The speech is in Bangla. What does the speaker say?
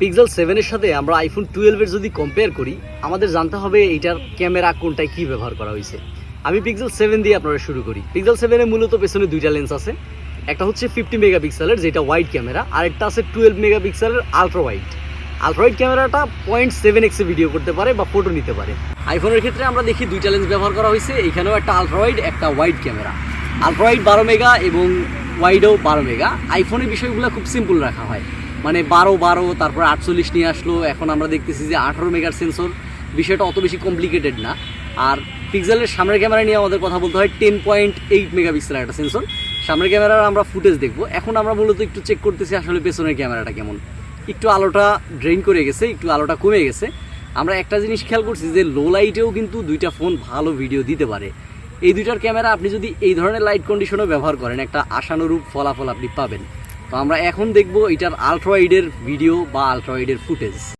পিক্সেল সেভেনের সাথে আমরা আইফোন টুয়েলভের যদি কম্পেয়ার করি, আমাদের জানতে হবে এইটার ক্যামেরা কোনটায় কী ব্যবহার করা হয়েছে। আমি পিক্সেল সেভেন দিয়ে আপনারা শুরু করি। পিক্সেল সেভেনে মূলত পেছনে দুইটা লেন্স আছে। একটা হচ্ছে ফিফটি মেগাপিক্সেলের যেটা ওয়াইড ক্যামেরা আর একটা আছে টুয়েলভ মেগাপিক্সেলের আলট্রা ওয়াইড আলট্রা ওয়াইড ক্যামেরাটা পয়েন্ট সেভেন এক্সে ভিডিও করতে পারে বা ফটো নিতে পারে। আইফোনের ক্ষেত্রে আমরা দেখি দুইটা লেন্স ব্যবহার করা হয়েছে। এখানেও একটা আলট্রা ওয়াইড একটা ওয়াইড ক্যামেরা আলট্রা ওয়াইড বারো মেগা এবং ওয়াইডও বারো মেগা আইফোনের বিষয়গুলো খুব সিম্পল রাখা হয়। মানে বারো বারো, তারপর আটচল্লিশ নিয়ে আসলো। এখন আমরা দেখতেছি যে আঠারো মেগার সেন্সর। বিষয়টা অত বেশি কমপ্লিকেটেড না। আর পিক্সেলের সামনের ক্যামেরা নিয়ে আমাদের কথা বলতে হয় টেন পয়েন্ট এইট মেগা মেগাপিক্সেলের একটা সেন্সর সামনের ক্যামেরার আমরা ফুটেজ দেখব। এখন আমরা মূলত একটু চেক করতেছি আসলে পেছনের ক্যামেরাটা কেমন। একটু আলোটা ড্রেন করে গেছে, একটু আলোটা কমে গেছে। আমরা একটা জিনিস খেয়াল করছি যে লো লাইটেও কিন্তু দুইটা ফোন ভালো ভিডিও দিতে পারে। এই দুইটার ক্যামেরা আপনি যদি এই ধরনের লাইট কন্ডিশনও ব্যবহার করেন, একটা আশানুরূপ ফলাফল আপনি পাবেন। তো আমরা এখন দেখব এটার আলট্রয়েডের ভিডিও বা আলট্রয়েডের ফুটেজ